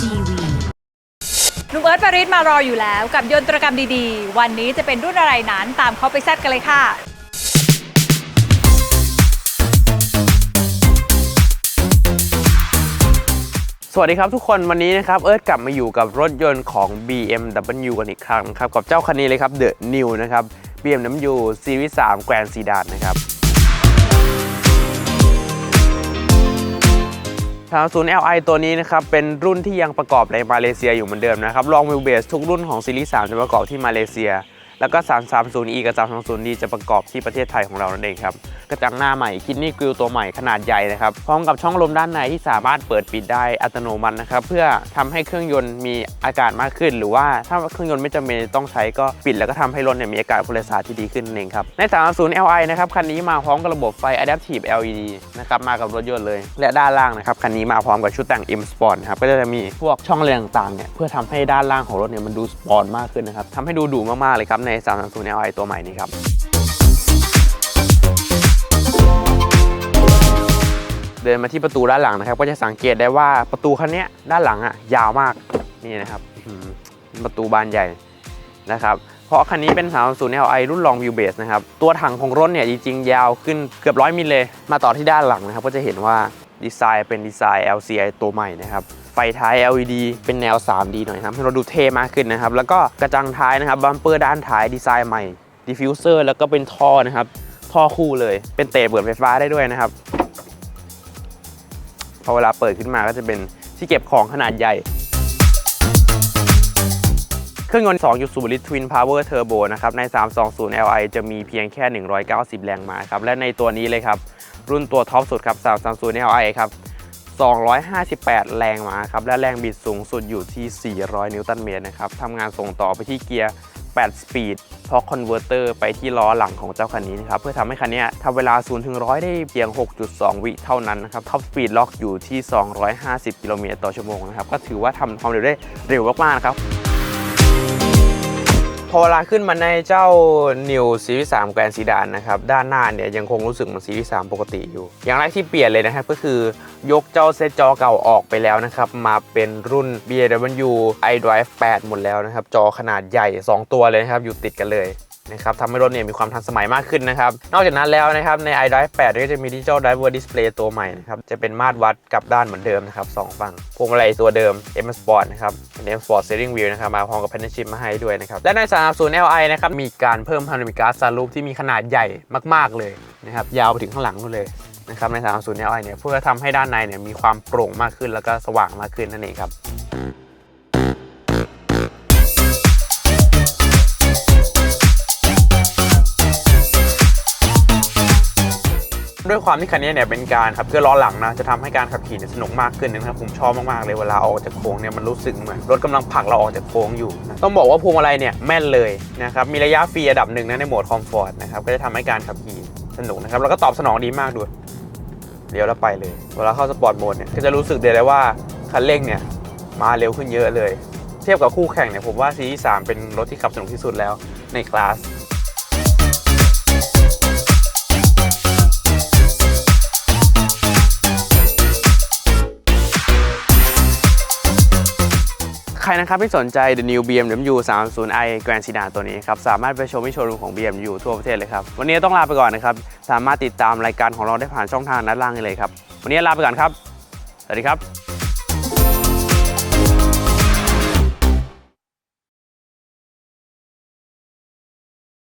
TV หนุ่มเอิร์ธปาริสมารออยู่แล้วกับยนตรกรรมดีๆ วันนี้จะเป็นรุ่นอะไรนั้นตามเขาไปแซดกันเลยค่ะ สวัสดีครับทุกคนวันนี้นะครับเอิร์ธกลับมาอยู่กับรถยนต์ของ BMW กันอีกครั้งครับกับเจ้าคันนี้เลยครับ The New นะครับ BMW Series 3 Grand Sedan นะครับ 30 Li ตัวนี้นะครับ เป็นรุ่นที่ยังประกอบในมาเลเซียอยู่เหมือนเดิมนะครับ ลองวิวเบสทุกรุ่นของซีรีส์ 3 จะประกอบที่มาเลเซีย แล้วก็ 330e กับ 320d จะประกอบที่ประเทศไทยของเรานั่นเองครับ กระจังหน้าใหม่คิดนี่กริลตัวใหม่ขนาดใหญ่นะครับ พร้อมกับช่องลมด้านในที่สามารถเปิดปิดได้อัตโนมัตินะครับ เพื่อทำให้เครื่องยนต์มีอากาศมากขึ้น หรือว่าถ้าเครื่องยนต์ไม่จำเป็นต้องใช้ก็ปิดแล้วก็ทำให้รถเนี่ยมีอากาศพลศาสตร์ที่ดีขึ้นนั่นเองครับ ใน 330 Li นะครับคันนี้มาพร้อมกับระบบไฟ Adaptive LED นะครับมากับรถยนต์เลย และด้านล่างนะครับคันนี้มาพร้อมกับชุดแต่ง M Sport ครับก็จะมีพวกช่องอะไรต่างๆเนี่ยเพื่อทำให้ด้านล่างของรถเนี่ยมันดูสปอร์ตมากขึ้นนะครับทำให้ดูดุมากๆเลยครับใน 330 Li ตัวใหม่นี้ครับ เดินมาที่ประตูด้านหลังนะครับ ก็จะสังเกตได้ว่าประตูคันนี้ด้านหลังอะยาวมากนี่นะครับประตูบานใหญ่นะครับเพราะคันนี้เป็น 330 Li รุ่น Long Wheel Base นะครับ ตัวถังของรถเนี่ยจริงๆ ยาวขึ้นเกือบร้อยมิลเลย มาต่อที่ด้านหลังนะครับ ก็จะเห็นว่าดีไซน์เป็นดีไซน์ LCI ตัวใหม่นะครับ ไฟท้าย LED เป็นแนว 3D หน่อยครับให้เราดูเท่มากขึ้นนะครับ แล้วก็กระจังท้ายนะครับบัมเปอร์ด้านท้ายดีไซน์ใหม่ดิฟฟิวเซอร์แล้วก็เป็นท่อนะครับท่อคู่เลยเป็นเตะเปิดไฟฟ้าได้ด้วยนะครับพอเวลาเปิดขึ้นมาก็จะเป็นที่เก็บของขนาดใหญ่ เครื่องยนต์ 2.0 ลิตร Twin Power Turbo นะครับ ใน 320 Li จะมีเพียงแค่ 190 แรงม้าครับ และในตัวนี้เลยครับ รุ่นตัวท็อปสุดครับ 330 Li ครับ 258 แรงม้าครับ และแรงบิดสูงสุดอยู่ที่ 400 นิวตันเมตรนะครับทำงานส่งต่อไปที่เกียร์ 8 สปีดทอร์คคอนเวอร์เตอร์ไปที่ล้อหลังของเจ้าคันนี้นะครับ เพื่อทำให้คันนี้ทำเวลา 0 ถึง 100 ได้เพียง 6.2 วิเท่านั้นนะครับ ท็อปสปีดล็อกอยู่ที่ 250 กิโลเมตรต่อชั่วโมงนะครับ ก็ถือว่าทำความเร็วได้เร็วมากๆนะครับ พอเวลาขึ้นมาในเจ้า New Series 3 Grand Sedan นะครับด้านหน้าเนี่ยยังคงรู้สึกเหมือน Series 3 ปกติอยู่ อย่างแรกที่เปลี่ยนเลยนะครับก็คือยกเจ้าเซตจอเก่าออกไปแล้วนะครับมาเป็นรุ่น BMW iDrive 8 หมดแล้วนะครับจอขนาดใหญ่ 2 ตัวเลยนะครับอยู่ติดกันเลย นะครับทำให้รถเนี่ยมีความทันสมัยมากขึ้นนะครับ นอกจากนั้นแล้วนะครับใน iDrive 8 ก็จะมี Digital Driver Display ตัวใหม่นะครับ จะเป็นมาตรวัดกลับด้านเหมือนเดิมนะครับสองฝั่งพวงมาลัยตัวเดิม M Sport นะครับเป็น M Sport Steering Wheel นะครับมาพร้อมกับ Paddle Shift มาให้ด้วยนะครับ และใน 330 Li นะครับมีการเพิ่ม Panoramic Glass Sunroof ที่มีขนาดใหญ่มาก ๆเลยนะครับยาวไปถึงข้างหลังนู่นเลยนะครับใน 330 Li เนี่ยเพื่อทำให้ด้านในเนี่ยมีความโปร่งมากขึ้นแล้วก็สว่างมากขึ้นนั่นเองครับ ด้วยความที่คันนี้เนี่ยเป็นการขับเคลื่อนล้อหลังนะจะทำให้การขับขี่เนี่ยสนุกมากขึ้นนะครับผมชอบมากๆเลยเวลาออกจากโค้งเนี่ยมันรู้สึกเหมือนรถกำลังผลักเราออกจากโค้งอยู่นะต้องบอกว่าพวงมาลัยเนี่ยแม่นเลยนะครับมีระยะฟรีระดับหนึ่งนะในโหมดคอมฟอร์ตนะครับก็จะทำให้การขับขี่สนุกนะครับแล้วก็ตอบสนองดีมากด้วยเดี๋ยวแล้วไปเลย เวลาเข้าสปอร์ตโหมดเนี่ยก็จะรู้สึกได้เลยว่าคันเร่งเนี่ยมาเร็วขึ้นเยอะเลย เทียบกับคู่แข่งเนี่ยผมว่าซีรีส์สามเป็นรถที่ขับสนุกที่สุดแล้วในคลาส ใครนะครับที่สนใจ The New BMW 30i Grand Sedan ตัวนี้ครับสามารถไปชมที่โชว์รูมของ BMW ทั่วประเทศเลยครับ วันนี้ต้องลาไปก่อนนะครับ สามารถติดตามรายการของเราได้ผ่านช่องทางด้านล่างนี้เลยครับ วันนี้ลาไปก่อนครับ สวัสดีครับ